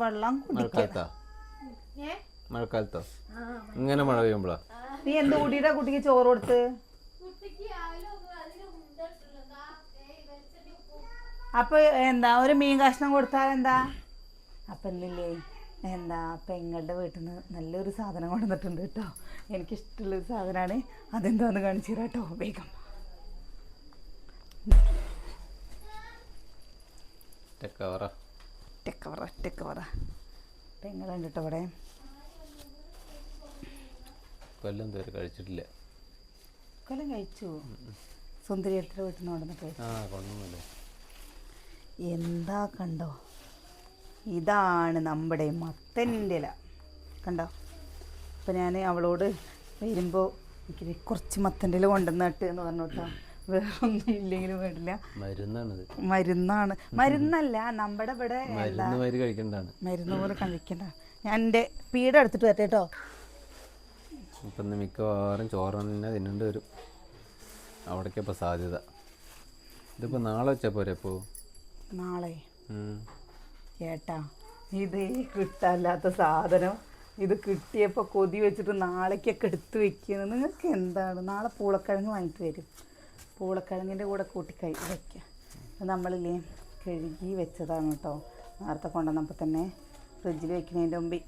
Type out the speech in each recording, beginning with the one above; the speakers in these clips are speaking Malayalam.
വെള്ളം കുടിക്കുക. മഴക്കാലത്താ? ഇങ്ങനെ മഴ പെയ്യുമ്പോഴാ നീ എന്ത് കുട്ടിയുടെ കുട്ടിക്ക് ചോറ് കൊടുത്ത്? അപ്പൊ എന്താ ഒരു മീൻ കഷ്ണം കൊടുത്താൽ എന്താ? അപ്പൊ ഇല്ലേ എന്താ പെങ്ങളുടെ വീട്ടിൽ നിന്ന് നല്ലൊരു സാധനം കൊണ്ടുവന്നിട്ടുണ്ട് കേട്ടോ. എനിക്കിഷ്ടമുള്ളൊരു സാധനമാണ് അതെന്താന്ന് കാണിച്ചു തരാം കേട്ടോ. വേഗം. കവറ ടെക്കവറ ടെക്കവറ പെങ്ങളുണ്ട് കേട്ടോ ഇവിടെ? കൊല്ലം ഇതുവരെ കഴിച്ചിട്ടില്ല. കൊല്ലം കഴിച്ചു? സുന്ദരി എടുത്തിട്ട് വീട്ടിൽ നിന്ന് കൊണ്ടുവന്നിട്ട് എന്താ കണ്ടോ? ഇതാണ് നമ്മുടെ മത്തന്റെ ഇല. കണ്ടോ? അപ്പം ഞാൻ അവളോട് വരുമ്പോൾ എനിക്ക് കുറച്ച് മത്തന്റെ ഇല കൊണ്ടുവന്നിട്ട് എന്ന് പറഞ്ഞു കേട്ടോ വേറെ ഒന്നും ഇല്ലെങ്കിലും വേണ്ടില്ല മരുന്നാണ്. മരുന്നാണ് മരുന്നല്ല നമ്മുടെ ഇവിടെ മരുന്ന് പോലെ കഴിക്കണ്ട. ഞാൻ എന്റെ പീഡ എടുത്തിട്ട് വരട്ടെ കേട്ടോ. ഇപ്പം മിക്കവാറും ചോറ് തന്നെ തിന്നേണ്ടി വരും. അവിടേക്ക് ഇപ്പോൾ സാധ്യത. ഇതിപ്പോൾ നാളെ വെച്ചാൽ പോരെ ഇപ്പോൾ നാളെ? ചേട്ടാ ഇത് കിട്ടാല്ലാത്ത സാധനം. ഇത് കിട്ടിയപ്പോൾ കൊതി വെച്ചിട്ട് നാളേക്കൊക്കെ എടുത്തു വെക്കുന്നത്. നിങ്ങൾക്ക് എന്താണ്? നാളെ പൂളക്കിഴങ്ങ് വാങ്ങിയിട്ട് വരും. പൂളക്കിഴങ്ങിന്റെ കൂടെ കൂട്ടി കൈ വയ്ക്കുക നമ്മളില്ലേ കഴുകി വെച്ചതാണ് കേട്ടോ നേരത്തെ കൊണ്ടുവന്നപ്പോൾ തന്നെ ഫ്രിഡ്ജിൽ വെക്കുന്നതിന്റെ മുമ്പ്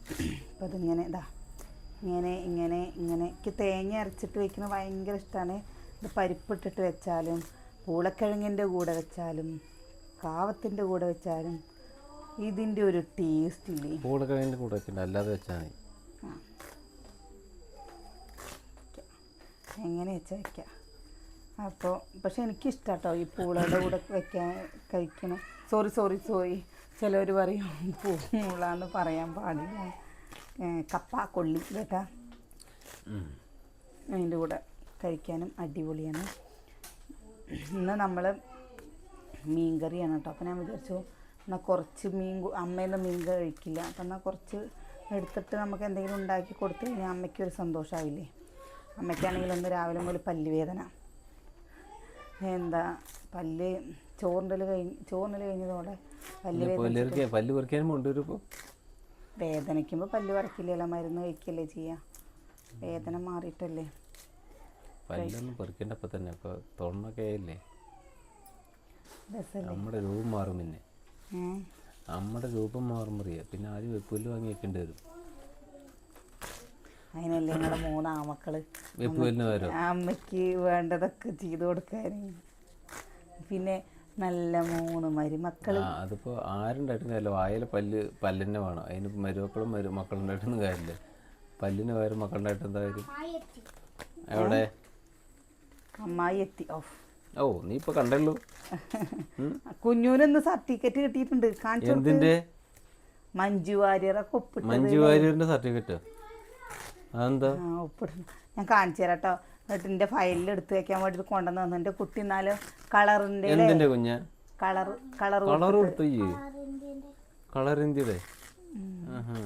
അപ്പോൾ അതിങ്ങനെ ഇതാ ഇങ്ങനെ ഇങ്ങനെ ഇങ്ങനെ. എനിക്ക് തേങ്ങ അരച്ചിട്ട് വെക്കുന്നത് ഭയങ്കര ഇഷ്ടമാണ് ഇത് പരിപ്പിട്ടിട്ട് വെച്ചാലും പൂളക്കിഴങ്ങിന്റെ കൂടെ വെച്ചാലും കാവത്തിന്റെ കൂടെ വെച്ചാലും ഇതിന്റെ ഒരു ടേസ്റ്റ് ഇല്ലേ? പൂളക്കിഴങ്ങിന്റെ കൂടെ വെക്കണ്ട അല്ലാതെ വെച്ചാൽ മതി. എങ്ങനെ വെച്ചാൽ വെക്കാം? അപ്പോൾ പക്ഷെ എനിക്കിഷ്ടം കേട്ടോ ഈ പൂളയുടെ കൂടെ വെക്കാൻ കഴിക്കണം. സോറി സോറി സോറി ചിലവർ പറയും പൂളാന്ന് പറയാൻ പാടില്ല. കപ്പ കൊള്ളി കേട്ടാ? അതിന്റെ കൂടെ കഴിക്കാനും അടിപൊളിയാണ്. ഇന്ന് നമ്മൾ മീൻ കറിയാണ് കേട്ടോ. അപ്പോൾ ഞാൻ വിചാരിച്ചു എന്നാൽ കുറച്ച് മീൻ അമ്മയൊന്നും മീൻ കഴിക്കില്ല. അപ്പം എന്നാൽ കുറച്ച് എടുത്തിട്ട് നമുക്ക് എന്തെങ്കിലും ഉണ്ടാക്കി കൊടുത്തു കഴിഞ്ഞാൽ അമ്മയ്ക്കൊരു സന്തോഷമാവില്ലേ അമ്മയ്ക്കാണെങ്കിൽ ഒന്ന് രാവിലെ മുതൽ പല്ല് വേദന. എന്താ പല്ല് ചോറിന്റെ കഴിഞ്ഞ് ചോറിന്റെ കഴിഞ്ഞതോടെ പല്ല് വേദന പല്ല് പല്ല് പറിക്കാനും കൊണ്ടുവരും ഇപ്പോൾ വേദനിക്കുമ്പോൾ പല്ല് പറിക്കില്ലല്ലോ മരുന്ന് കഴിക്കല്ലേ ചെയ്യാ. വേദന മാറിയിട്ടല്ലേ. പല്ലൊന്നും പറിക്കേണ്ട അപ്പം തന്നെ ഇപ്പോൾ തൊണ്ണൊക്കെ ആയില്ലേ? രസമല്ലേ നമ്മുടെ രൂപം മാറും പിന്നെ. നമ്മുടെ രൂപം മാറും അറിയാം പിന്നെ ആദ്യം വെപ്പുല്ല് വാങ്ങി വെക്കേണ്ടി വരും. അതിനല്ലേ നിങ്ങളെ മൂന്ന് ആമക്കൾ വരും. അമ്മയ്ക്ക് വേണ്ടതൊക്കെ ചെയ്തു കൊടുക്കാൻ പിന്നെ നല്ല മൂന്ന് മരുമക്കൾ അതിപ്പോ അതിപ്പോൾ ആരുണ്ടായിട്ടില്ല വായല പല്ല് പല്ലിനെ വേണം. അതിന് മരുമക്കളും മരുമക്കളുണ്ടായിട്ടൊന്നും കാര്യമില്ല. പല്ലിന് പകരം മക്കളുണ്ടായിട്ട് എന്താ കാര്യം? എവിടെ? അമ്മായി എത്തി ഓ ഓ നീ ഇപ്പൊ കണ്ടല്ലോ. കുഞ്ഞൂനൊന്ന് സർട്ടിഫിക്കറ്റ് കിട്ടിയിട്ടുണ്ട്. കാണിച്ചു മഞ്ജു വാര്യറെ കൊപ്പിട്ട് മഞ്ജു വാര്യറിന്റെ സർട്ടിഫിക്കറ്റോ. അതെന്താ? ഞാൻ കാണിച്ചു തരാം കേട്ടോ എന്നിട്ട് ഫയലിൽ എടുത്തു വെക്കാൻ വേണ്ടി കൊണ്ടുവന്ന് തന്നു. എന്റെ കുട്ടി എന്നാലും കളറിന്റെ എന്തിന്റെ കുഞ്ഞ? കളർ കളർ കളർ കൊടുത്തു ഈ കളർ ഇന്ത്യയുടെ ആഹാ.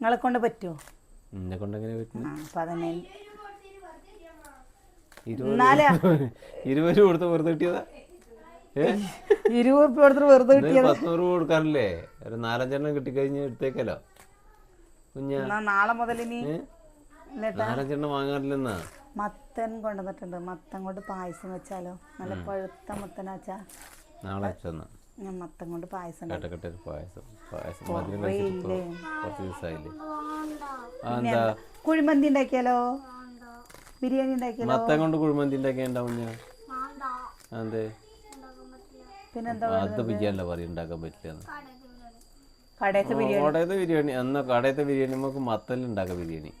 നിങ്ങളെ കൊണ്ട് പറ്റുമോ എന്നെ കൊണ്ട് എങ്ങനെ അപ്പം അതന്നെ. ഇരുപത് കൊടുത്ത് വെറുതെ കിട്ടിയതാ? ഇരുപത് കൊടുത്തിട്ട് വെറുതെ കിട്ടിയത്? പത്ത് നൂറ് രൂപ കൊടുക്കാറില്ലേ? ഒരു നാലഞ്ചെണ്ണം കിട്ടിക്കഴിഞ്ഞ് എടുത്തേക്കല്ലോ. കുഞ്ഞ. നാളെ മുതൽ ഇനി വാങ്ങാറില്ലെന്നാ. മത്തൻ കൊണ്ടുവന്നിട്ടുണ്ട്. മത്തൻ കൊണ്ട് പായസം വെച്ചാലോ? നല്ല പഴുത്ത മത്തനാച്ചാ നാളെ വെച്ചെന്നാ. ഞാൻ മത്തൻ കൊണ്ട് പായസം പായസം. കുറച്ച് ദിവസമായില്ലേ. എന്താ? കുഴിമന്തി ഉണ്ടാക്കിയാലോ? ബിരിയാണി ഉണ്ടാക്കിയാലോ? മത്തം കൊണ്ട് കുഴിമന്തി ഉണ്ടാക്കിയ ഉണ്ടാവും ഞാൻ അതെ പിന്നെന്താ അത് പറയും ഉണ്ടാക്കാൻ പറ്റില്ലെന്ന്. കടയത്തെ ബിരിയാണി. കടയത്തെ ബിരിയാണി. എന്നാ കടയത്തെ ബിരിയാണി? നമുക്ക് മത്തൽ ബിരിയാണി.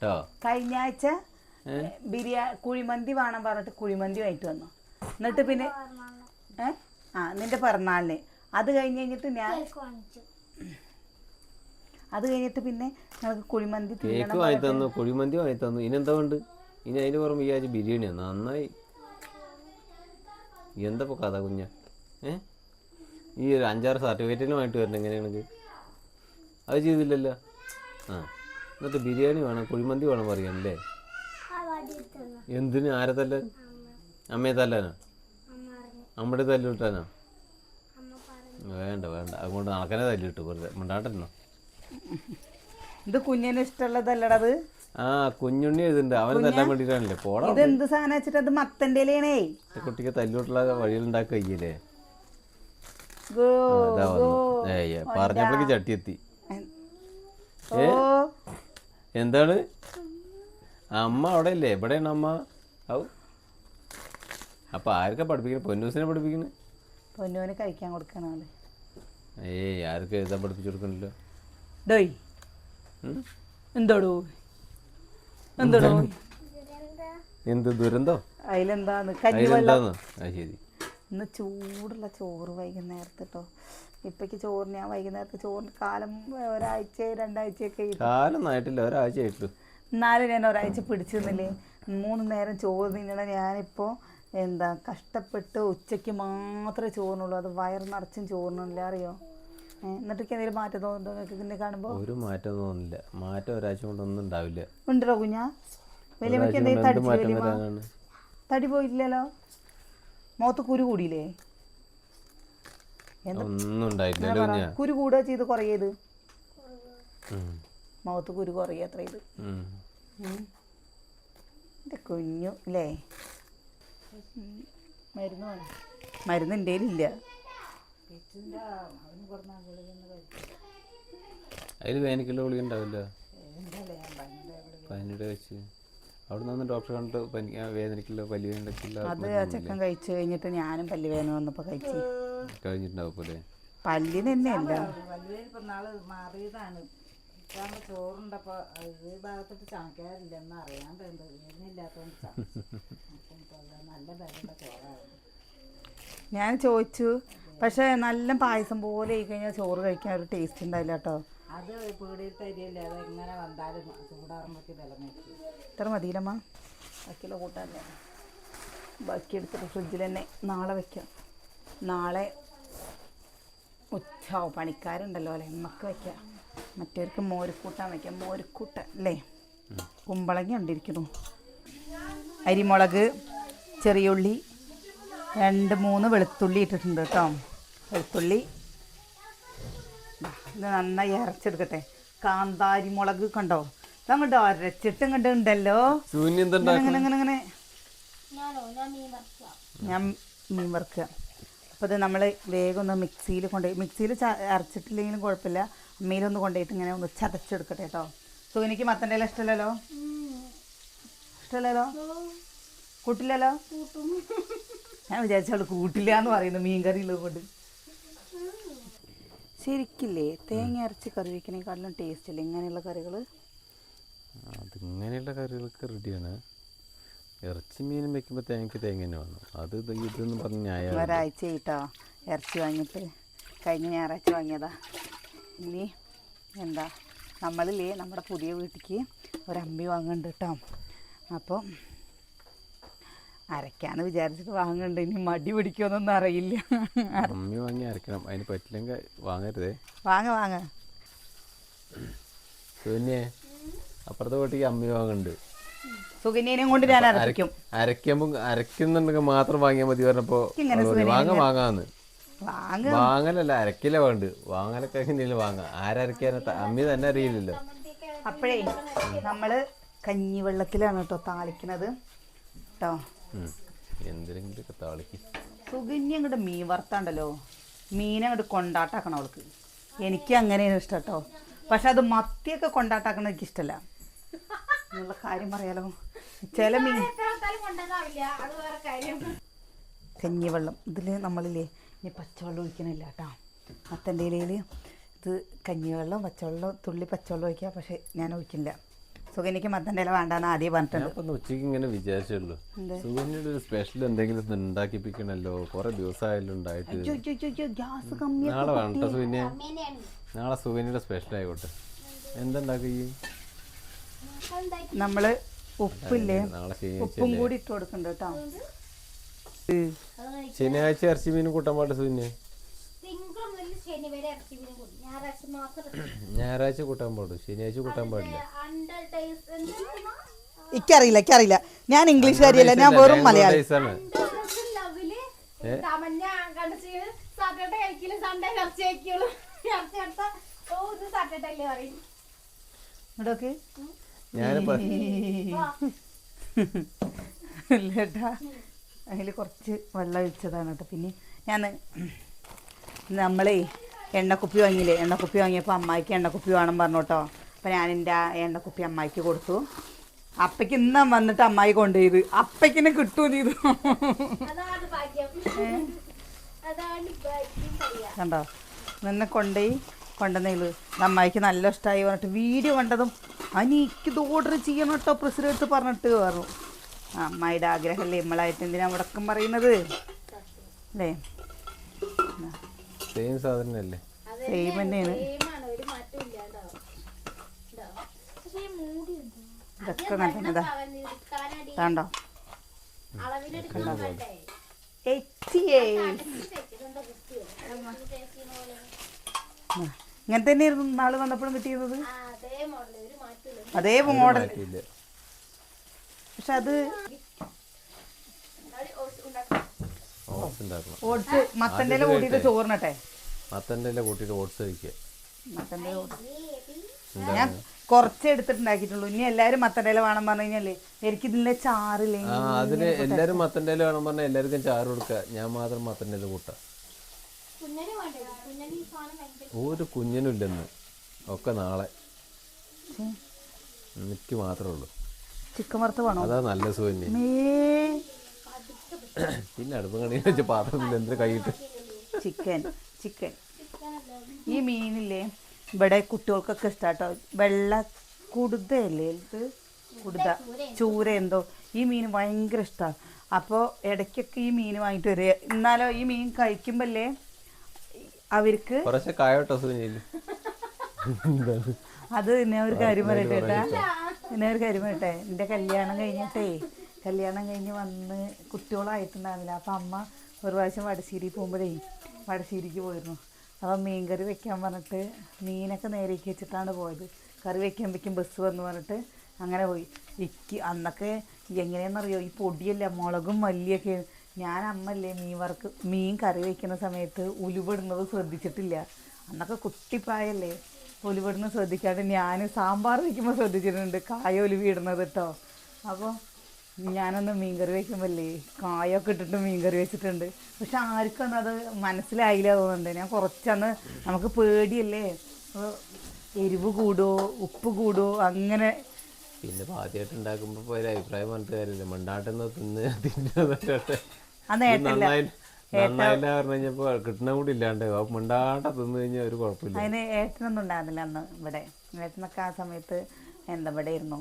കേട്ടോ കഴിഞ്ഞ ആഴ്ച ബിരിയാ കുഴിമന്തി വേണം പറഞ്ഞിട്ട് കുഴിമന്തി വാങ്ങിട്ട് വന്നു. എന്നിട്ട് പിന്നെ ഏ? ആ നിന്റെ പിറന്നാളിന്. അത് കഴിഞ്ഞ് കഴിഞ്ഞിട്ട് ഞാൻ അത് കഴിഞ്ഞിട്ട് പിന്നെ ഞങ്ങൾക്ക് കുഴിമന്തി കേക്ക് വാങ്ങി തന്നു കുഴിമന്തി വാങ്ങി തന്നു. ഇനി എന്താ ഉണ്ട് ഇനി അതിന് പുറമെ ഈ ആഴ്ച ബിരിയാണി നന്നായി. എന്താ കഥ കുഞ്ഞ? ഏ? ഈ ഒരു അഞ്ചാറ് സർട്ടിഫിക്കറ്റിനുമായിട്ട് വരണം എങ്ങനെയാണെങ്കിൽ അത് ചെയ്തില്ലല്ലോ. ആ എന്നിട്ട് ബിരിയാണി വേണം കുഴിമന്തി വേണം പറയാനല്ലേ എന്തിന്? ആരെ തല്ലാൻ? അമ്മയെ തല്ലാനോ? അമ്മയുടെ തല്ലിട്ടാനോ? വേണ്ട വേണ്ട. അതുകൊണ്ട് നടക്കനെ തല്ലിട്ട് വെറുതെ. മിണ്ടാണ്ടിരുന്നോ ഇത് കുഞ്ഞിന് ഇഷ്ടമുള്ളതല്ലടത് ആ കുഞ്ഞുണ്ണി എഴുതുന്നുണ്ട് അവന് തല്ലാൻ വേണ്ടിട്ടാണല്ലേ. പോടാ ഇത് എന്ത് സാധനം വെച്ചിട്ട് അത് മത്തന്റെ കുട്ടിക്ക് തല്ലിട്ടുള്ള വഴികളുണ്ടാക്കി കഴിയില്ലേ ഗോ അതാ വന്നു ഏയ് പറഞ്ഞപ്പോഴേക്ക് ചട്ടി എത്തി എന്താണ്? അമ്മ അവിടെ ഇല്ലേ എവിടെയാണ് അമ്മ? ഔ. അപ്പൊ ആരൊക്കെ പഠിപ്പിക്കണേ? പൊന്നൂസിനെ പഠിപ്പിക്കണേ? പൊന്നൂനെ കഴിക്കാൻ കൊടുക്കണല്ലേ ഏയ് ആർക്കും എഴുതാൻ പഠിപ്പിച്ചു കൊടുക്കണല്ലോ? ഡോയ്? എന്തോടോ? എന്തോടോ? എന്ത് ദുരന്തോ? അതിലെന്താന്ന്? കഞ്ഞിവെള്ളം ശരി. ഇന്ന് ചൂടുള്ള ചോറ് വൈകുന്നേരത്ത് കേട്ടോ ഇപ്പക്ക് ചോറിന് ഞാൻ വൈകുന്നേരത്ത് ചോറിന് കാലം ഒരാഴ്ച രണ്ടാഴ്ചയൊക്കെ. കാലം ആയിട്ടില്ല ഒരാഴ്ച ആയിട്ടുള്ളൂ. എന്നാലും ഞാൻ ഒരാഴ്ച പിടിച്ചിരുന്നില്ലേ? മൂന്ന് നേരം ചോറ് തിന്നണ ഞാനിപ്പോൾ എന്താ കഷ്ടപ്പെട്ട് ഉച്ചയ്ക്ക് മാത്രമേ ചോറിനുള്ളൂ. അത് വയർ നിറച്ചും ചോറിനില്ല അറിയോ? എന്നിട്ടൊക്കെ എന്തെങ്കിലും മാറ്റം തോന്നുന്നുണ്ടോ നിങ്ങൾക്ക് ഇതിനെ കാണുമ്പോൾ ഒരു മാറ്റം തോന്നുന്നില്ല. മാറ്റം ഒരാഴ്ച കൊണ്ടൊന്നും ഉണ്ടാവില്ല. ഉണ്ടോ കുഞ്ഞാ. വലിയ തടി പോയില്ലല്ലോ മുഖത്ത് കുരു കൂടിയില്ലേ? കുരു കൂടുക ചെയ്ത് കുറയത് മുഖത്ത് കുരു കുറയുക അത്ര ഇത്. എന്റെ കുഞ്ഞു അല്ലേ. മരുന്ന് മരുന്ന് എന്റെ ഇല്ല അതിൽ വേനൽക്കുള്ള ഗുളിക ഉണ്ടാവില്ല? പനിയുടെ വെച്ച്. അവിടെ നിന്ന് ഡോക്ടർ കണ്ടിട്ട് പനി ആ, വേദനയ്ക്കുള്ള പല്ല് അത് ആ ചെക്കൻ കഴിച്ചു കഴിഞ്ഞിട്ട് ഞാനും പല്ല് വേദന വന്നപ്പോൾ കഴിച്ചു. കഴിഞ്ഞിട്ടുണ്ടാവും പോലെ പല്ലിന് തന്നെയല്ല ഇപ്പം നാൾ മാറിയതാണ്. ഇപ്പം ഈ ഭാഗത്തോട്ട് ചമച്ചു അപ്പം നല്ല ഞാൻ ചോദിച്ചു. പക്ഷേ നല്ല പായസം പോലെ ആയി കഴിഞ്ഞാൽ ചോറ് കഴിക്കാൻ ഒരു ടേസ്റ്റ് ഉണ്ടായില്ല കേട്ടോ. അത് വന്നാലും ഇത്ര മതിയിലമ്മ ബാക്കിയുള്ള കൂട്ടാല്ലേ ബാക്കി എടുത്തിട്ട് ഫ്രിഡ്ജിൽ തന്നെ നാളെ വെക്കാം. നാളെ ഉച്ചാവും പണിക്കാരുണ്ടല്ലോ അല്ലേ? നമുക്ക് വെക്കാം. മറ്റവർക്ക് മോരുക്കൂട്ടാൻ വെക്കാം. മോരുക്കൂട്ട അല്ലേ? കുമ്പളങ്ങ ഉണ്ടിരിക്കുന്നു അരിമുളക് ചെറിയുള്ളി രണ്ട് മൂന്ന് വെളുത്തുള്ളി ഇട്ടിട്ടുണ്ട് കേട്ടോ. വെളുത്തുള്ളി ഇത് നന്നായി അരച്ചെടുക്കട്ടെ. കാന്താരി മുളക് കണ്ടോ ഇതങ്ങോട്ട് അരച്ചിട്ട് ഇങ്ങോട്ട് ഉണ്ടല്ലോ ഇങ്ങനെ ഞാൻ മീൻ വറുക്കുക. അപ്പോൾ ഇത് നമ്മൾ വേഗം ഒന്ന് മിക്സിയിൽ കൊണ്ടുപോയി മിക്സിയിൽ അരച്ചിട്ടില്ലെങ്കിലും കുഴപ്പമില്ല. അമ്മയിലൊന്ന് കൊണ്ടുപോയിട്ട് ഇങ്ങനെ ഒന്ന് ചതച്ചെടുക്കട്ടെ കേട്ടോ. സോ എനിക്ക് മത്തന്റെ ഇല ഇഷ്ടമല്ലല്ലോ? ഇഷ്ടമല്ലല്ലോ? കൂട്ടില്ലല്ലോ? ഞാൻ വിചാരിച്ചവൾ കൂട്ടില്ല എന്ന് പറയുന്നു മീൻ ഉള്ളത് കൊണ്ട്. ശരിക്കില്ലേ? തേങ്ങ അരച്ച് കറി വയ്ക്കണേക്കാട്ടിലും ടേസ്റ്റ് ഇല്ല? ഇങ്ങനെയുള്ള കറികൾ? അതിങ്ങനെയുള്ള കറികളൊക്കെ റെഡിയാണ് ഇറച്ചി മീനും വെക്കുമ്പോൾ തേങ്ങയ്ക്ക് തേങ്ങ തന്നെ വേണം. അത് ഇത് ഇതെന്ന് പറഞ്ഞ് ഒരാഴ്ച ആയിട്ടോ? ഇറച്ചി വാങ്ങിയിട്ട്. കഴിഞ്ഞ ഞായറാഴ്ച വാങ്ങിയതാ. ഇനി എന്താ? നമ്മളില്ലേ നമ്മുടെ പുതിയ വീട്ടിലേക്ക് ഒരമ്മി വാങ്ങുന്നുണ്ട് കേട്ടോ. അപ്പോൾ അരയ്ക്കാന്ന് വിചാരിച്ചിട്ട് വാങ്ങണ്ട. ഇനി മടി പിടിക്കുമെന്നൊന്നും അറിയില്ല. അമ്മി വാങ്ങി അരക്കണം. അതിന് പറ്റില്ലെങ്കിൽ വാങ്ങരുതേ. വാങ്ങ വാങ്ങ. പിന്നെ അപ്പുറത്തെ വീട്ടിലേക്ക് അമ്മി വാങ്ങുന്നുണ്ട് സുകന്യനെയും കൊണ്ട് ഞാൻ അരയ്ക്കും. അരയ്ക്കുമ്പോൾ അരയ്ക്കുന്നുണ്ടെങ്കിൽ മാത്രം വാങ്ങിയാൽ മതി പറഞ്ഞപ്പോ വാങ്ങ വാങ്ങാന്ന്. വാങ്ങ. വാങ്ങലല്ല അരക്കില്ല വേണ്ട വാങ്ങലൊക്കെ എങ്ങനെയല്ലേ വാങ്ങാം. ആരരയ്ക്കാന അമ്മി തന്നെ അറിയില്ലല്ലോ. അപ്പോഴേ നമ്മൾ കഞ്ഞിവെള്ളത്തിലാണ് കേട്ടോ താളിക്കണത്. കേട്ടോ താളിക്ക്. അങ്ങോട്ട് മീൻ വറുത്താണ്ടല്ലോ. മീൻ അങ്ങോട്ട് കൊണ്ടാട്ടാക്കണം അവൾക്ക്. എനിക്ക് അങ്ങനെയാണ് ഇഷ്ടം കേട്ടോ പക്ഷെ അത് മത്തിയൊക്കെ കൊണ്ടാട്ടാക്കണം എനിക്ക് ഇഷ്ടമല്ല എന്നുള്ള കാര്യം പറയാലോ. ചില മീൻ കഞ്ഞിവെള്ളം ഇതിൽ നമ്മളില്ലേ ഇനി പച്ചവെള്ളം ഒഴിക്കണില്ല കേട്ടോ മത്തന്റെ ഇലയിൽ ഇത് കഞ്ഞിവെള്ളം പച്ചവെള്ളം തുള്ളി പച്ചവെള്ളം ഒഴിക്കുക. പക്ഷെ ഞാൻ ഒഴിക്കില്ല. സുകന്യക്ക് മത്തന്റെ ഇല വേണ്ടാന്ന് ആദ്യം പറഞ്ഞിട്ടുണ്ട്. ഉച്ചയ്ക്ക് ഇങ്ങനെ വിചാരിച്ചുള്ളൂ സുഗന്യയുടെ ഒരു സ്പെഷ്യൽ എന്തെങ്കിലും ഉണ്ടാക്കിപ്പിക്കണല്ലോ. കുറെ ദിവസമായാലും ഉണ്ടായിട്ട്. അയ്യോ അയ്യോ അയ്യോ, അയ്യോ ഗ്യാസ് കമ്മിയാ നാളെ വേണ്ട സുഗന്യ. നാളെ സുകന്യയുടെ സ്പെഷ്യൽ ആയിക്കോട്ടെ. എന്തുണ്ടാക്കി? നമ്മൾ ഉപ്പില്ലേ? ഉപ്പും കൂടി ഇട്ട് കൊടുക്കണ്ട കേട്ടോ ശനിയാഴ്ച ഇറച്ചി മീനും കൂട്ടാൻ പാടില്ല സുകന്യ ഞായറാഴ്ച കൂട്ടാൻ പാടും. ശനിയാഴ്ച കൂട്ടാൻ പാടില്ല. എനിക്കറിയില്ല എനിക്കറിയില്ല. ഞാൻ ഇംഗ്ലീഷുകാരിയല്ല ഞാൻ വെറും മലയാളി. ഇല്ലേട്ടാ അതിൽ കുറച്ച് വെള്ളം ഒഴിച്ചതാണ് കേട്ടോ. പിന്നെ ഞാൻ നമ്മളേ എണ്ണക്കുപ്പി വാങ്ങിയില്ലേ? എണ്ണക്കുപ്പി വാങ്ങിയപ്പോൾ അമ്മായിക്ക് എണ്ണക്കുപ്പി വേണം പറഞ്ഞു കേട്ടോ അപ്പം ഞാൻ എന്റെ എണ്ണക്കുപ്പി അമ്മായിക്ക് കൊടുത്തു. അപ്പയ്ക്ക് ഇന്ന് വന്നിട്ട് അമ്മായി കൊണ്ടുപോയത്. അപ്പയ്ക്കിനെ കിട്ടുകയും ചെയ്തു. കണ്ടോ? നിന്നെ കൊണ്ടുപോയി കൊണ്ടുവന്നേൽ അമ്മായിക്ക് നല്ല ഇഷ്ടമായി പറഞ്ഞിട്ട് വീഡിയോ കണ്ടതും അനിക്ക് ഇത് ഓർഡർ ചെയ്യണം കേട്ടോ പ്രസിഡന്റ് പറഞ്ഞിട്ട് പറഞ്ഞു. അമ്മായിയുടെ ആഗ്രഹമല്ലേ നമ്മളായിട്ട് എന്തിനാ മുടക്കം പറയുന്നത്? അല്ലേ? സെയിം സാധനം അല്ലേ സെയിം തന്നെയാണ്. ഇതൊക്കെ കണ്ടതാ കണ്ടോ ഇങ്ങനെ തന്നെയായിരുന്നു നാൾ വന്നപ്പോഴും കിട്ടിയിരുന്നത് അതേ മോഡൽ ഒരു മാറ്റമില്ല അതേ മോഡൽ മാറ്റിയില്ല പക്ഷെ അത് ഓട്സ് ഓട്സ് ഉണ്ടാക്കണം ഓട്സ് മത്തന്റെ ഇല കൂട്ടിയിട്ട് ചോറിനട്ടെ? മത്തന്റെ എല്ലാം കൂട്ടിയിട്ട് ഓട്സ് കഴിക്കുക മത്തന്റെ ഞാൻ കുറച്ച് എടുത്തിട്ടുണ്ടാക്കിയിട്ടുള്ളൂ. ഇനി എല്ലാവരും മത്തന്റെ ഇല വേണം പറഞ്ഞു കഴിഞ്ഞാലേ എനിക്ക് ഇതിലെ ചാറില്ലേ? ആ അതിന് എല്ലാവരും മത്തന്റെ ഇല വേണം പറഞ്ഞാൽ എല്ലാവർക്കും ചാറ് കൊടുക്കുക ഞാൻ മാത്രം മത്തന്റെ ഇല കൂട്ടാം. കുഞ്ഞന് ഈ സാധനം ഭയങ്കര ഒരു കുഞ്ഞനുല്ലെന്ന് ഒക്കെ നാളെ. എനിക്ക് മാത്രമേ ഉള്ളൂ. ചിക്കൻ വറുത്ത് വേണോ? അതാ നല്ല സുഖം മേ പിന്നെ അടുപ്പം കണി വെച്ച പാത്രത്തിൽ എന്തിനു കൈയിട്ട്? Chicken chicken. ഈ മീനില്ലേ ഇവിടെ കുട്ടികൾക്കൊക്കെ ഇഷ്ടാട്ടോ. വെള്ള കുടുതയല്ലേ ഇത്? കുടുത ചൂര എന്തോ. ഈ മീൻ ഭയങ്കര ഇഷ്ടമാണ് അപ്പോൾ ഇടയ്ക്കൊക്കെ ഈ മീൻ വാങ്ങിയിട്ട് വരിക. എന്നാലോ ഈ മീൻ കഴിക്കുമ്പല്ലേ അവർക്ക് അത് ഇന്നൊരു ഒരു കാര്യം പറയട്ടെ ഇന്നൊരു ഒരു കാര്യം പറയട്ടെ. എന്റെ കല്യാണം കഴിഞ്ഞിട്ടേ കല്യാണം കഴിഞ്ഞ് വന്ന് കുട്ടികളായിട്ടുണ്ടായിരുന്നില്ല. അപ്പം അമ്മ ഒരു പ്രാവശ്യം വടശ്ശേരി പോകുമ്പോഴേ വടശ്ശേരിക്ക് പോയിരുന്നു. അപ്പം മീൻ കറി വെക്കാൻ പറഞ്ഞിട്ട് മീനൊക്കെ നേരേക്ക് വെച്ചിട്ടാണ് പോയത്. കറി വെക്കാൻ വെക്കും ബസ് വന്ന് പറഞ്ഞിട്ട് അങ്ങനെ പോയി. ഇക്ക് അന്നൊക്കെ എങ്ങനെയാണെന്നറിയോ? ഈ പൊടിയല്ല മുളകും മല്ലിയൊക്കെ. ഞാൻ അമ്മല്ലേ മീൻ വറുക്ക് മീൻ കറി വെക്കുന്ന സമയത്ത് ഉലുവിടുന്നത് ശ്രദ്ധിച്ചിട്ടില്ല. അന്നൊക്കെ കുട്ടിപ്പായല്ലേ ഉലുവിടുന്നത് ശ്രദ്ധിക്കാതെ ഞാൻ സാമ്പാർ വയ്ക്കുമ്പോൾ ശ്രദ്ധിച്ചിട്ടുണ്ട് കായ ഉലുവിടുന്നത് കേട്ടോ അപ്പോൾ ഞാനൊന്ന് മീൻകറി വെക്കുമ്പല്ലേ കായൊക്കെ ഇട്ടിട്ട് മീൻകറി വെച്ചിട്ടുണ്ട്. പക്ഷെ ആർക്കും ഒന്നും അത് മനസ്സിലായില്ല തോന്നുന്നുണ്ട്. ഞാൻ കുറച്ചന്ന് നമുക്ക് പേടിയല്ലേ? എരിവ് കൂടുമോ ഉപ്പ് കൂടുമോ അങ്ങനെ പിന്നെ ആദ്യമായിട്ട് ഉണ്ടാക്കുമ്പോ പോയ ഒരു അഭിപ്രായം പറഞ്ഞിട്ട് കാര്യമില്ല. മണ്ടാട്ടെന്ന് തിന്ന് നന്നായില്ല പറഞ്ഞു കഴിഞ്ഞപ്പോ കിട്ടണ കൂടി ഇല്ലാണ്ട്. മണ്ടാട്ട തിന്നു കഴിഞ്ഞാൽ ഒരു കുഴപ്പമില്ല. അതിന് ഏട്ടനൊന്നും ഉണ്ടായിരുന്നില്ല അന്ന് ഇവിടെ. ഏട്ടനൊക്കെ ആ സമയത്ത് എന്താ ഇവിടെ ഇരുന്നു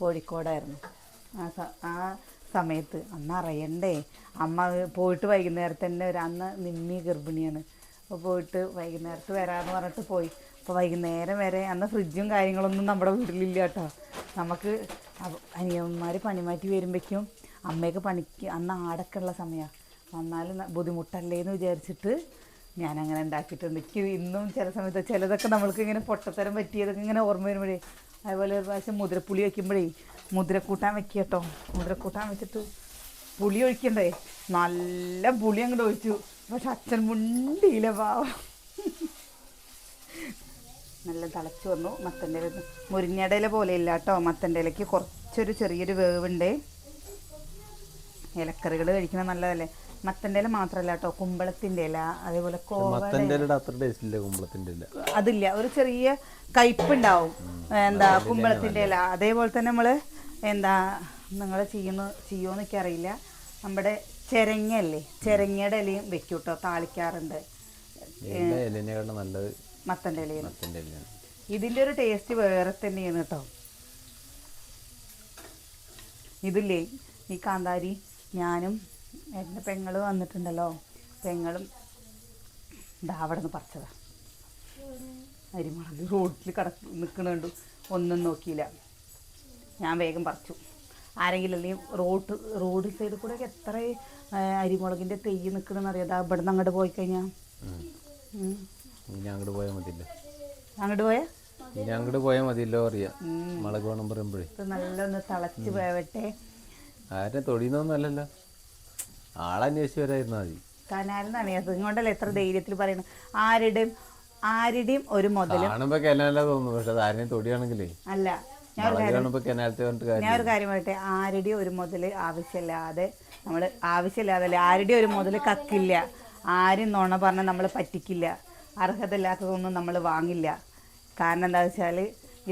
കോഴിക്കോടായിരുന്നു. ആ ആ സമയത്ത്. അന്ന് അറിയണ്ടേ. അമ്മ പോയിട്ട് വൈകുന്നേരത്ത് തന്നെ ഒരു അന്ന് നിമ്മി ഗർഭിണിയാണ്. അപ്പോൾ പോയിട്ട് വൈകുന്നേരത്ത് വരാമെന്ന് പറഞ്ഞിട്ട് പോയി. അപ്പോൾ വൈകുന്നേരം വരെ അന്ന് ഫ്രിഡ്ജും കാര്യങ്ങളൊന്നും നമ്മുടെ വീട്ടിലില്ല കേട്ടോ നമുക്ക് അനിയന്മാർ പണി മാറ്റി വരുമ്പോഴേക്കും അമ്മയൊക്കെ പണിക്ക് അന്ന് ആടക്കുള്ള സമയമാണ് വന്നാലും ബുദ്ധിമുട്ടല്ലേ എന്ന് വിചാരിച്ചിട്ട് ഞാനങ്ങനെ ഉണ്ടാക്കിയിട്ടുണ്ട് എനിക്ക് ഇന്നും ചില സമയത്ത് ചിലതൊക്കെ നമ്മൾക്ക് ഇങ്ങനെ പൊട്ടത്തരം പറ്റിയതൊക്കെ ഇങ്ങനെ ഓർമ്മ വരുമ്പോഴേ. അതുപോലെ ഒരു പ്രാവശ്യം മുതിരപ്പുളി വയ്ക്കുമ്പോഴേ മുതിരക്കൂട്ടാൻ വെക്കുക കേട്ടോ മുതിരക്കൂട്ടാൻ വെച്ചിട്ട് പുളി ഒഴിക്കണ്ടേ? നല്ല പുളി അങ്ങോട്ട് ഒഴിച്ചു. പക്ഷെ അച്ഛൻ മുണ്ടിയില്ല പാവം. നല്ല തിളച്ച് വന്നു. മത്തന്റെ ഇല മുരിങ്ങയുടെ ഇല പോലെ ഇല്ല കേട്ടോ മത്തന്റെ ഇലയ്ക്ക് കുറച്ചൊരു ചെറിയൊരു വേവുണ്ട്. ഇലക്കറികൾ കഴിക്കുന്നത് നല്ലതല്ലേ? മത്തന്റെ ഇല മാത്രമല്ല കേട്ടോ കുമ്പളത്തിന്റെ ഇല അതേപോലെ കുമ്പളത്തിന്റെ ഇല. അതില്ല. ഒരു ചെറിയ കയ്പുണ്ടാവും എന്താ കുമ്പളത്തിന്റെ ഇല. അതേപോലെ തന്നെ നമ്മൾ എന്താ നിങ്ങൾ ചെയ്യുന്ന ചെയ്യുമോ എന്നൊക്കെ അറിയില്ല. നമ്മുടെ ചെരങ്ങയല്ലേ? ചെരങ്ങയുടെ ഇലയും വെക്കും കേട്ടോ താളിക്കാറുണ്ട് നല്ലത് മത്തന്റെ ഇലയാണ്. ഇതിന്റെ ഒരു ടേസ്റ്റ് വേറെ തന്നെയാണ് കേട്ടോ ഇതില്ലേ ഈ കാന്താരി ഞാനും എന്റെ പെങ്ങൾ വന്നിട്ടുണ്ടല്ലോ. പെങ്ങളും ഇതാ അവിടെ നിന്ന് പറിച്ചതാ അരിമുളക് റോഡിൽ കിടക്ക് നിൽക്കണുണ്ട് ഒന്നും നോക്കിയില്ല. ഞാൻ വേഗം പറിച്ചു. ആരെങ്കിലും അല്ലെങ്കിൽ റോഡ് റോഡ് സൈഡിൽ കൂടെ എത്ര അരിമുളകിന്റെ തെയ്യ് നിൽക്കണമെന്ന് അറിയാം. ദാ ഇവിടെ നിന്ന് അങ്ങോട്ട് പോയി കഴിഞ്ഞാൽ അങ്ങോട്ട് പോയാൽ മതിയല്ലോ. അങ്ങോട്ട് പോയാൽ ഇനി അങ്ങോട്ട് പോയാൽ മതിയല്ലോ അറിയാം. മുളക് വേണം പറയുമ്പോഴേ. നല്ലൊന്ന് തിളച്ച് പോയവട്ടെ. ആരെ തൊടിയുന്നൊന്നും അല്ലല്ലോ. ആളന്വേഷിച്ച് വരായിരുന്നാ മതി. കനാലിൽ നിന്നാണ് അതുകൊണ്ടല്ലേ എത്ര ധൈര്യത്തിൽ പറയുന്നത് ആരുടെയും ആരുടെയും ഒരു മുതലും കാണുമ്പോ കനാലാ തോന്നുന്നു. പക്ഷെ അത് ആരെയും തൊടിയാണെങ്കിലേ. അല്ല. ഞാൻ ഒരു കാര്യം ഞാൻ ഒരു കാര്യം പറയട്ടെ? ആരുടെ ഒരു മുതൽ ആവശ്യമില്ലാതെ നമ്മൾ ആവശ്യമില്ലാതെ ആരുടെ ഒരു മുതൽ കക്കില്ല. ആരും നുണ പറഞ്ഞാൽ നമ്മൾ പറ്റിക്കില്ല. അർഹത ഇല്ലാത്തതൊന്നും നമ്മൾ വാങ്ങില്ല. കാരണം എന്താ വെച്ചാൽ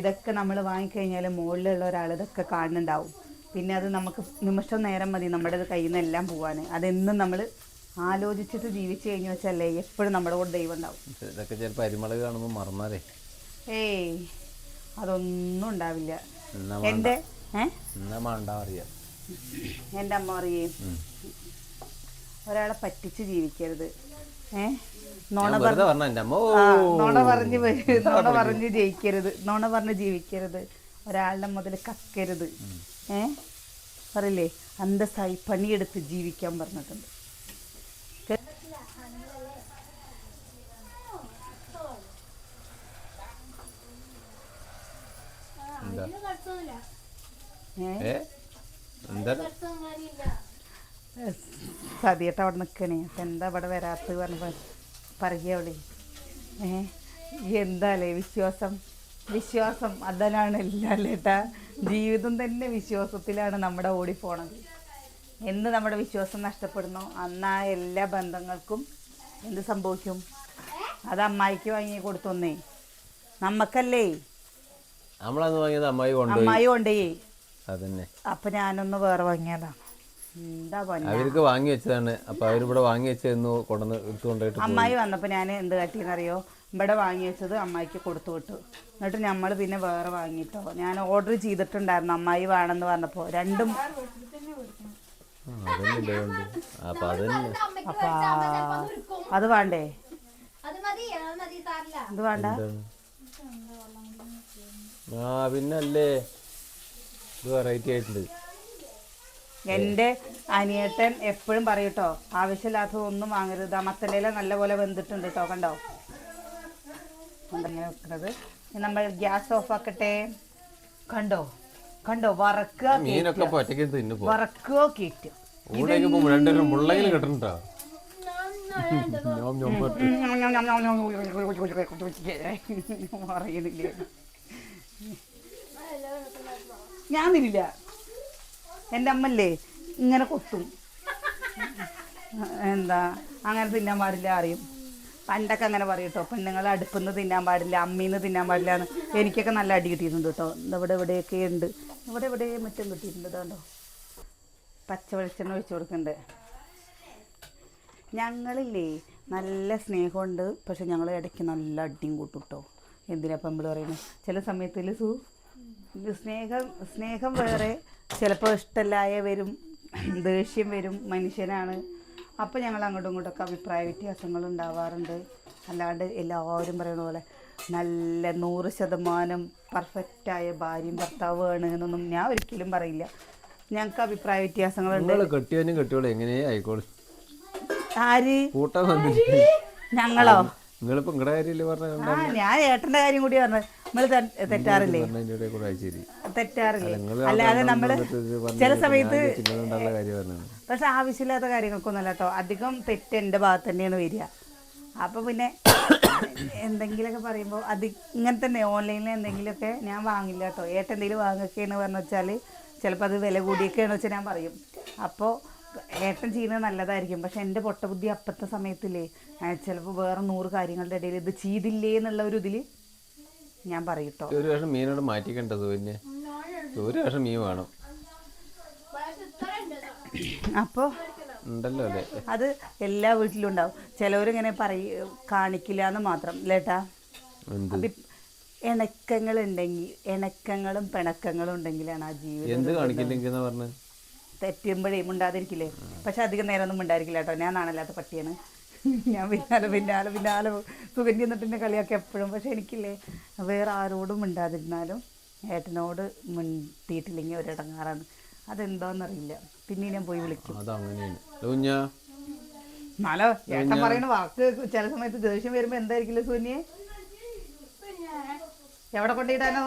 ഇതൊക്കെ നമ്മൾ വാങ്ങിക്കഴിഞ്ഞാൽ മുകളിലുള്ള ഒരാൾ ഇതൊക്കെ കാണുന്നുണ്ടാവും. പിന്നെ അത് നമുക്ക് നിമിഷം നേരം മതി നമ്മുടെ കയ്യിൽ നിന്ന് എല്ലാം പോവാൻ അതെന്നും നമ്മൾ ആലോചിച്ചിട്ട് ജീവിച്ചു കഴിഞ്ഞു വെച്ചല്ലേ എപ്പോഴും നമ്മുടെ കൂടെ ദൈവം ഉണ്ടാവും. ഇതൊക്കെ ചിലപ്പോൾ പരിമള കാണുമ്പോൾ മറന്നാലേ. ഏയ്. അതൊന്നും ഉണ്ടാവില്ല. എന്റെ എന്റെ എന്റെ അമ്മ പറയേ ഒരാളെ പറ്റിച്ച് ജീവിക്കരുത്. ഏ? നോണ നോണ പറഞ്ഞ് നോണ പറഞ്ഞ് ജയിക്കരുത്. നോണ പറഞ്ഞ് ജീവിക്കരുത്. ഒരാളുടെ മുതൽ കക്കരുത്. ഏ? പറയില്ലേ? അന്തസ്സായി പണിയെടുത്ത് ജീവിക്കാൻ പറഞ്ഞിട്ടുണ്ട്. ഏ? എന്താ കാര്യമില്ല സതിയേട്ട അവിടെ നിൽക്കണേ അപ്പം എന്താ ഇവിടെ വരാത്തത് പറഞ്ഞ പറയുകയുള്ളേ ഏ? എന്താലേ വിശ്വാസം? വിശ്വാസം അതിലാണ് എല്ലാം ഏട്ടാ ജീവിതം തന്നെ വിശ്വാസത്തിലാണ് നമ്മുടെ ഓടിപ്പോണത്. എന്ന് നമ്മുടെ വിശ്വാസം നഷ്ടപ്പെടുന്നു. അന്ന് ആ എല്ലാ ബന്ധങ്ങൾക്കും എന്ത് സംഭവിക്കും? അത് അമ്മായിക്ക് വാങ്ങി കൊടുത്തൊന്നേ. നമ്മക്കല്ലേ? നമ്മളന്ന് വാങ്ങിയത് അമ്മായി കൊണ്ടുപോയി. അമ്മായി കൊണ്ടേ അതന്നെ. അപ്പൊ ഞാനൊന്ന് വേറെ വാങ്ങിയതാണ് അവർക്ക് വാങ്ങി വെച്ചതാണ്. അപ്പൊ അവരിവിടെ വാങ്ങി വെച്ചതെന്ന് കൊണ്ടുവന്ന് എടുത്തുകൊണ്ടായിട്ട് അമ്മായി വന്നപ്പോൾ ഞാൻ എന്ത് കാട്ടിയെന്നറിയോ? ഇവിടെ വാങ്ങി വെച്ചത് അമ്മായിക്ക് കൊടുത്തു വിട്ടു. എന്നിട്ട് നമ്മൾ പിന്നെ വേറെ വാങ്ങിട്ടോ. ഞാൻ ഓർഡർ ചെയ്തിട്ടുണ്ടായിരുന്നു അമ്മായി വേണമെന്ന് പറഞ്ഞപ്പോ. രണ്ടും കൊണ്ട് അത് വേണ്ടേ? ഇത് വേണ്ട? ആ പിന്നല്ലേ ഇത് വെറൈറ്റി ആയിട്ടുണ്ട് എന്റെ അനിയട്ടൻ എപ്പോഴും പറയൂട്ടോ കേട്ടോ വാങ്ങരുത് ആ വാങ്ങരുത് നല്ല പോലെ വെന്തിട്ടുണ്ട് കേട്ടോ കണ്ടോ വെക്കുന്നത് ഇനി നമ്മൾ ഗ്യാസ് ഓഫ് ആക്കട്ടെ കണ്ടോ കണ്ടോ വറക്കുക മീനൊക്കെ ഒറ്റയ്ക്ക് തിന്നു ഞോം പറഞ്ഞിട്ട്. പറയുന്നില്ലേ ഞാൻ തിരില്ല എന്റെ അമ്മല്ലേ ഇങ്ങനെ കൊത്തും. എന്താ അങ്ങനെ തിന്നാൻ പാടില്ല അറിയും. പണ്ടൊക്കെ അങ്ങനെ പറയും കേട്ടോ പെണ്ണുങ്ങൾ അടുപ്പിന്ന് തിന്നാൻ പാടില്ല അമ്മീന്ന് തിന്നാൻ പാടില്ല എന്ന്. എനിക്കൊക്കെ നല്ല അടി കിട്ടിയിട്ടുണ്ട് കേട്ടോ ഇവിടെ ഇവിടെയൊക്കെ ഉണ്ട്? ഇവിടെ ഇവിടെ മറ്റും കിട്ടിയിട്ടുണ്ട് കേട്ടോ പച്ച വെളിച്ചെണ്ണ ഒഴിച്ചു കൊടുക്കുന്നുണ്ട്. ഞങ്ങളില്ലേ നല്ല സ്നേഹമുണ്ട്. പക്ഷെ ഞങ്ങൾ ഇടയ്ക്ക് നല്ല അടിയും കൂട്ടും കേട്ടോ എന്തിനാ നമ്മൾ പറയുന്നത് ചില സമയത്തിൽ സു സ്നേഹം സ്നേഹം വേറെ ചിലപ്പോൾ ഇഷ്ടമല്ലായ വരും ദേഷ്യം വരും മനുഷ്യനാണ്. അപ്പോൾ ഞങ്ങൾ അങ്ങോട്ടും ഇങ്ങോട്ടൊക്കെ അഭിപ്രായ വ്യത്യാസങ്ങൾ ഉണ്ടാവാറുണ്ട്. അല്ലാണ്ട് എല്ലാവരും പറയുന്ന പോലെ നല്ല നൂറ് ശതമാനം പെർഫെക്റ്റായ ഭാര്യയും ഭർത്താവുമാണ് എന്നൊന്നും ഞാൻ ഒരിക്കലും പറയില്ല. ഞങ്ങൾക്ക് അഭിപ്രായ വ്യത്യാസങ്ങളുണ്ട്. കെട്ടിയവനും കെട്ടിയോളും ആര്? ഞങ്ങളോ? നിങ്ങളിപ്പോ നിങ്ങളുടെ കാര്യമില്ലേ പറഞ്ഞ ആ ഞാൻ ഏട്ടന്റെ കാര്യം കൂടി പറഞ്ഞു നമ്മൾ തെറ്റാറില്ലേ? പറഞ്ഞതിന്റെ കൂടെ അയച്ചേരി തെറ്റാറില്ലേ? അല്ലാതെ നമ്മൾ ചില സമയത്ത് ചിന്നതുകൊണ്ടുള്ള കാര്യം പറഞ്ഞത്. പക്ഷെ ആവശ്യമില്ലാത്ത കാര്യങ്ങൾക്കൊന്നുമല്ല കേട്ടോ. അധികം തെറ്റ് എന്റെ ഭാഗത്ത് തന്നെയാണ് വരിക. അപ്പോൾ പിന്നെ എന്തെങ്കിലുമൊക്കെ പറയുമ്പോൾ അത് ഇങ്ങനെ തന്നെ. ഓൺലൈനിൽ എന്തെങ്കിലുമൊക്കെ ഞാൻ വാങ്ങില്ല കേട്ടോ. ഏട്ടെന്തെങ്കിലും വാങ്ങിയൊക്കെയെന്ന് പറഞ്ഞു വെച്ചാൽ ചിലപ്പോൾ അത് വില കൂടിയൊക്കെയാണെന്ന് വെച്ചാൽ ഞാൻ പറയും. അപ്പോൾ ഏട്ടൻ ചെയ്യുന്നത് നല്ലതായിരിക്കും. പക്ഷെ എന്റെ പൊട്ടബുദ്ധി അപ്പത്തെ സമയത്തില്ലേ ചിലപ്പോൾ വേറെ നൂറ് കാര്യങ്ങളുടെ ഇടയിൽ ഇത് ചെയ്തില്ലേ എന്നുള്ള ഒരു ഇതിൽ ഞാൻ പറയട്ടോ ഒരു വർഷം മീനോട് മാറ്റിക്കേണ്ടത് പിന്നെ ഒരു വർഷം മീൻ വേണം. അപ്പോൾ ഉണ്ടല്ലോ അല്ലേ? അത് എല്ലാ വീട്ടിലും ഉണ്ടാവും. ചിലവരിങ്ങനെ പറയ കാണിക്കില്ല എന്ന് മാത്രം ലേട്ടാ ഇണക്കങ്ങൾ ഉണ്ടെങ്കിൽ ഇണക്കങ്ങളും പിണക്കങ്ങളും ഉണ്ടെങ്കിലാണ് ആ ജീവിതം. എന്ത് കാണിക്കില്ലെങ്കിൽ പറഞ്ഞത് തെറ്റുമ്പോഴേ മിണ്ടാതിരിക്കില്ലേ പക്ഷെ അധികം നേരം ഒന്നും മിണ്ടായിരിക്കില്ല കേട്ടോ. ഞാൻ നാണല്ലാത്ത പട്ടിയാണ്. ഞാൻ പിന്നാലെ പിന്നാലെ പിന്നാലെ സുഗന്ധി എന്നിട്ട് കളിയൊക്കെ എപ്പോഴും. പക്ഷെ എനിക്കില്ലേ വേറെ ആരോടും മിണ്ടാതിരുന്നാലും ഏട്ടനോട് മിണ്ടിയിട്ടില്ലെങ്കിൽ ഒരിടങ്ങാറാണ്. അതെന്താന്നറിയില്ല. പിന്നെ ഞാൻ പോയി വിളിക്കും. നാലോ എന്നാലോ ഏട്ടൻ പറയുന്ന വാക്ക് ചില സമയത്ത് ദേഷ്യം വരുമ്പോ എന്തായിരിക്കില്ല സൂന്യെ എവിടെ കൊണ്ടിട്ടാനോ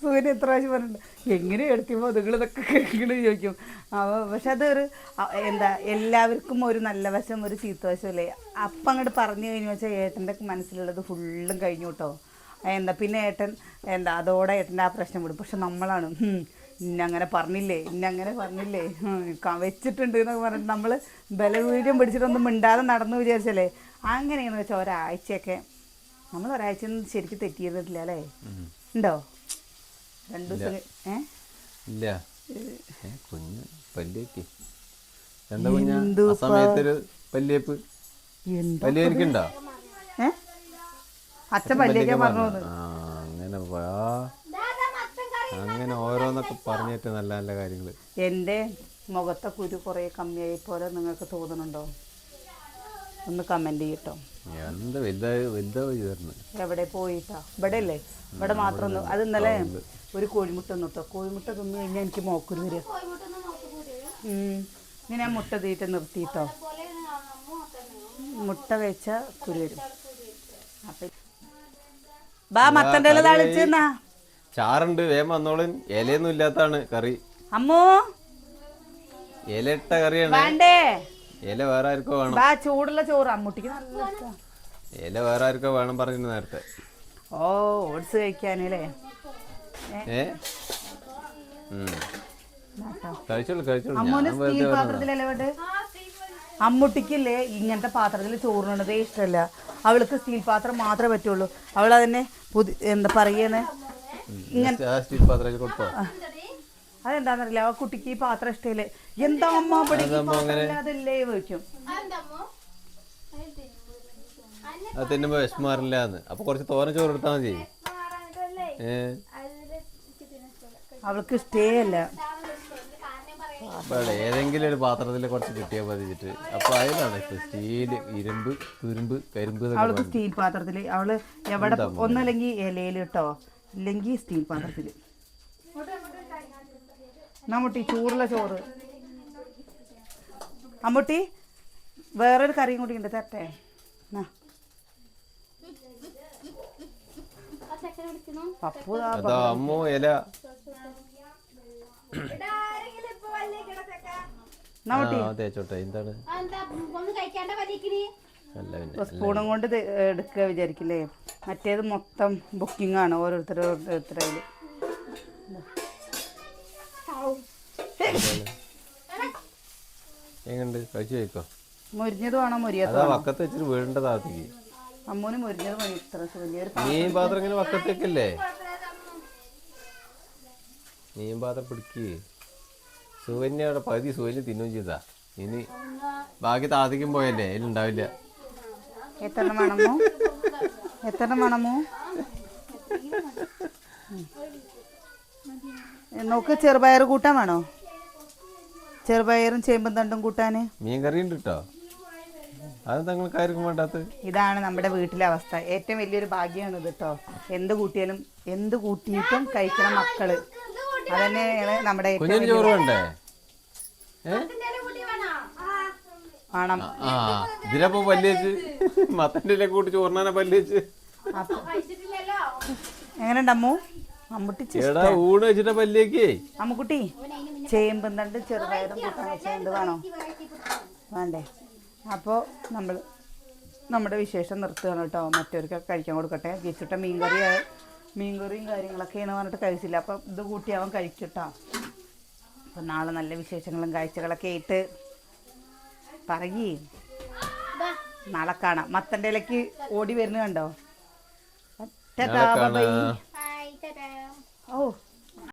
സൂര്യൻ എത്ര പ്രാവശ്യം പറഞ്ഞിട്ടുണ്ട്. എങ്ങനെ എടുക്കുമ്പോൾ നിങ്ങൾ ഇതൊക്കെ കേൾക്കണ ചോദിക്കും. അപ്പോൾ പക്ഷെ അതൊരു എന്താ എല്ലാവർക്കും ഒരു നല്ല വശം ഒരു ചീത്ത അല്ലേ? അപ്പം അങ്ങോട്ട് പറഞ്ഞു കഴിഞ്ഞു വെച്ചാൽ ഏട്ടന്റെ മനസ്സിലുള്ളത് ഫുള്ളും കഴിഞ്ഞു കേട്ടോ. എന്താ പിന്നെ ഏട്ടൻ എന്താ അതോടെ ഏട്ടന്റെ ആ പ്രശ്നം വിടും. പക്ഷെ നമ്മളാണ് ഇന്നങ്ങനെ പറഞ്ഞില്ലേ ഇന്നങ്ങനെ പറഞ്ഞില്ലേ വെച്ചിട്ടുണ്ട് എന്നൊക്കെ പറഞ്ഞിട്ട് നമ്മൾ ബലവീര്യം പിടിച്ചിട്ടൊന്നും മിണ്ടാതെ നടന്നു വിചാരിച്ചല്ലേ? അങ്ങനെയെന്ന് വെച്ചാൽ ഒരാഴ്ചയൊക്കെ. നമ്മൾ ഒരാഴ്ച ഒന്നും ശരിക്കും തെറ്റിയിരുന്നിട്ടില്ല അല്ലേ? ഉണ്ടോ? രണ്ടു ദിവസം ഇല്ല. കുഞ്ഞ് എന്താ കുഞ്ഞ? സമയത്തൊരു പല്ലി എനിക്കുണ്ടോ അച്ഛൻ പറഞ്ഞു അങ്ങനെ അങ്ങനെ ഓരോന്നൊക്കെ പറഞ്ഞിട്ട് നല്ല നല്ല കാര്യങ്ങൾ. എന്റെ മുഖത്തെ കുരു കുറേ കമ്മിയായി പോലെ നിങ്ങൾക്ക് തോന്നുന്നുണ്ടോ? ഒന്ന് കമന്റ് ചെയ്യട്ടോ. എന്താ എവിടെ പോയിട്ടാ? ഇവിടെ അല്ലേ ഇവിടെ മാത്രം ഒന്ന് അത് ഇന്നലെ ഒരു കോഴിമുട്ട നിർത്തോ കോഴിമുട്ട തിന്നു കഴിഞ്ഞാൽ എനിക്ക് മോക്കുരു വരിക. ഇനി ഞാൻ മുട്ട തീറ്റ നിർത്തിയിട്ടോ മുട്ട വെച്ച കുരു വരും. അപ്പം ബാ മത്തന്റെ ഇല തളിച്ചെന്നാ ചാറുണ്ട്. വേഗം വന്നോളൻ. ഇലയൊന്നും ഇല്ലാത്താണ് കറി. അമ്മോ. ഇലയിട്ട കറിയാണ്. വേണ്ടേ? ഇല വേറെ ആർക്കോ വേണം. ബാ ചൂടുള്ള ചോറ് അമ്മൂട്ടിക്ക് നല്ല ഇഷ്ടാ. ഇല വേറെ ആർക്കോ വേണം പറഞ്ഞു നേരത്തെ. ഓ ഓട്സ് കഴിക്കാനല്ലേ? ഏ? ഉം. കഴിച്ചോളൂ കഴിച്ചോളൂ. അമ്മൂന് ഞാൻ സ്റ്റീൽ വെറുതെ പറഞ്ഞതാ. പാത്രത്തിലല്ലേ വേണ്ടേ അമ്മൂട്ടിക്കില്ലേ ഇങ്ങനത്തെ പാത്രത്തിൽ ചോറിനുള്ളതേ ഇഷ്ടല്ല. അവൾക്ക് സ്റ്റീൽ പാത്രം മാത്രമേ പറ്റുള്ളൂ. അവൾ അതിനെ പുതി എന്താ പറയുന്നത് ആ സ്റ്റീൽ പാത്രത്തിൽ കൊടുത്തോ? അതെന്താന്നറിയില്ല ആ കുട്ടിക്ക് ഈ പാത്രം ഇഷ്ടല്ലേ എന്താ അമ്മ ചോദിക്കും. അതെന്താമ്മോ അത് തിന്നുമ്പോ വിഷമാറില്ല അപ്പൊ കുറച്ച് തോരൻ ചോറ് എടുത്താൽ മതി. അവൾക്ക് സ്റ്റേ അല്ല ഏതെങ്കിലും ഒരു പാത്രത്തിൽ കുറച്ച് കിട്ടിയാൽ മതിച്ചിട്ട് അപ്പൊ അതിലാണ് സ്റ്റീൽ ഇരുമ്പ് തുരുമ്പ് കരിമ്പ് അവൾക്ക് സ്റ്റീൽ പാത്രത്തിൽ അവൾ എവിടെ ഒന്നല്ലെങ്കിൽ ഇലയിൽ ഇട്ടോ? ഇല്ലെങ്കിൽ സ്റ്റീൽ പാത്രത്തിൽ നമ്മൂട്ടി ചൂടുള്ള ചോറ്. അമ്മൂട്ടി വേറൊരു കറിയും കൂടി ഉണ്ട് തരട്ടെ. പപ്പു ഇല. സ്പൂണും കൊണ്ട് എടുക്കുക വിചാരിക്കില്ലേ? മറ്റേത് മൊത്തം ബുക്കിംഗ് ആണ് ഓരോരുത്തരും ഓരോരുത്തരയിൽ എങ്ങണ്ട് കഴിച്ചു കഴിക്കോ? മുരിഞ്ഞത് വേണോ? മുരിയാത്ത അതാ വക്കത്ത് വെച്ചിട്ട് വീടിന്റെ താഴത്തേക്ക് അമ്മൂന് മുരിഞ്ഞത് മതി ഇത്ര വലിയൊരു മീൻ പാത്രം ഇങ്ങനെ വക്കത്തേക്കല്ലേ? മീൻ പാത്രം പിടിക്ക്. സുകന്യ പകുതി സുവന്യ തിന്നുകയും ചെയ്താ. ഇനി ബാക്കി താത്തിക്കും പോയല്ലേ? അതിലുണ്ടാവില്ല എത്ര മണമോ എത്ര മണമോ. നോക്ക് ചെറുപയർ കൂട്ടാൻ വേണോ? ചെറുപയറും ചേമ്പും തണ്ടും കൂട്ടാന്. മീൻ കറി ഉണ്ട് കേട്ടോ അത് തങ്ങൾക്ക് ആർക്കും വേണ്ടാത്ത? ഇതാണ് നമ്മുടെ വീട്ടിലെ അവസ്ഥ. ഏറ്റവും വലിയൊരു ഭാഗ്യമാണ് ഇത് കേട്ടോ എന്ത് കൂട്ടിയാലും എന്ത് കൂട്ടിയിട്ടും കഴിക്കണ മക്കൾ. അതന്നെയാണ് നമ്മുടെ ഏറ്റവും കുഞ്ഞിന് ചോറ് വേണ്ടേ? ഏ? കൂട്ടി വേണോ. വേണം ആ. ഇതിനപ്പോ പല്ല് വെച്ച് മത്തന്റെ ഇല കൂട്ടി ചോറിനാനെ പല്ല് വെച്ച് അപ്പൊ കഴിച്ചിട്ടില്ലല്ലോ ഊണ് വെച്ചിട്ട് പല്ലേക്കേ അമ്മുക്കുട്ടി ചേമ്പും തണ്ട് ചെറുപയറും എന്ത് വേണോ? വേണ്ടേ? അപ്പോൾ നമ്മൾ നമ്മുടെ വിശേഷം നിർത്തുകയാണ് കേട്ടോ. മറ്റവർക്കൊക്കെ കഴിക്കാൻ കൊടുക്കട്ടെ. ജയിച്ചിട്ട മീൻകറി മീൻകറിയും കാര്യങ്ങളൊക്കെയാണ് പറഞ്ഞിട്ട് കഴിച്ചില്ല. അപ്പോൾ ഇത് കൂട്ടി അവൻ കഴിച്ചിട്ടോ അപ്പം നാളെ നല്ല വിശേഷങ്ങളും കാഴ്ചകളൊക്കെ ആയിട്ട് പറയേ. നാളെ കാണാം. മത്തന്റെ ഇലക്ക് ഓടി വരുന്ന കണ്ടോ? ടാറ്റാ, നാളെ ബൈ ബൈ. കാണാം ഹായ് തരാം ഓ